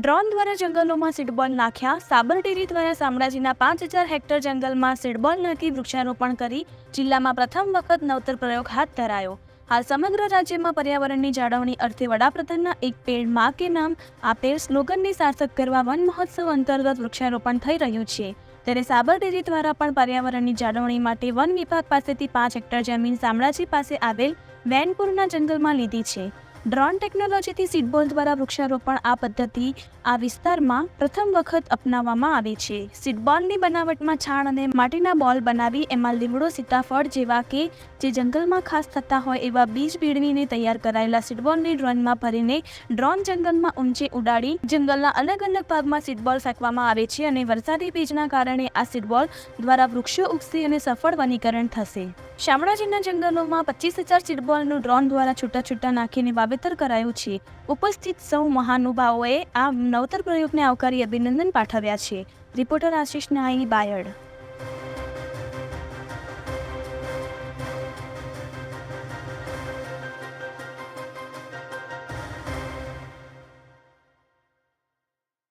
Drone દ્વારા જંગલોમાં seed ball નાખ્યા. સાબરડેરી દ્વારા શામળાજીના પાંચ હજાર હેક્ટર જંગલમાં સીડબોલ નાખી વૃક્ષારોપણ કરી. જિલ્લામાં પ્રથમ વખત નવતર પ્રયોગ હાથ ધરાયો. હાલ સમગ્ર રાજ્યમાં પર્યાવરણની જાળવણી અર્થે વડાપ્રધાનના એક પેડમાં કે નામ આપેલ સ્લોગનને સાર્થક કરવા વન મહોત્સવ અંતર્ગત વૃક્ષારોપણ થઈ રહ્યું છે. ત્યારે સાબરડેરી દ્વારા પણ પર્યાવરણની જાળવણી માટે વન વિભાગ પાસેથી પાંચ હેક્ટર જમીન શામળાજી પાસે આવેલ વેનપુરના જંગલમાં લીધી છે. ડ્રોન ટેકનોલોજીથી સીડબોલ દ્વારા વૃક્ષારોપણ આ પદ્ધતિ આ વિસ્તારમાં પ્રથમ વખત અપનાવવામાં આવી છે. સીડબોલની બનાવટમાં છાણ અને માટીના બોલ બનાવી એમાં લીમડો, સીતાફળ જેવા કે જે જંગલમાં ખાસ થતા હોય એવા બીજ ભેળવીને તૈયાર કરાયેલા સીડબોલને ડ્રોનમાં ભરીને ડ્રોન જંગલમાં ઊંચે ઉડાડી જંગલના અલગ અલગ ભાગમાં સીડબોલ ફેંકવામાં આવે છે અને વરસાદી ભેજના કારણે આ સીડબોલ દ્વારા વૃક્ષો ઉગશે અને સફળ વનીકરણ થશે. શામળાજીના જંગલોમાં પચીસ હજાર સીડબોલનું ડ્રોન દ્વારા છૂટા છૂટા નાખીને વાવેતર કરાયું છે. ઉપસ્થિત સૌ મહાનુભાવોએ આ નવતર પ્રયોગને આવકારી અભિનંદન પાઠવ્યા છે. રિપોર્ટર આશિષ નાઈ બાયડ.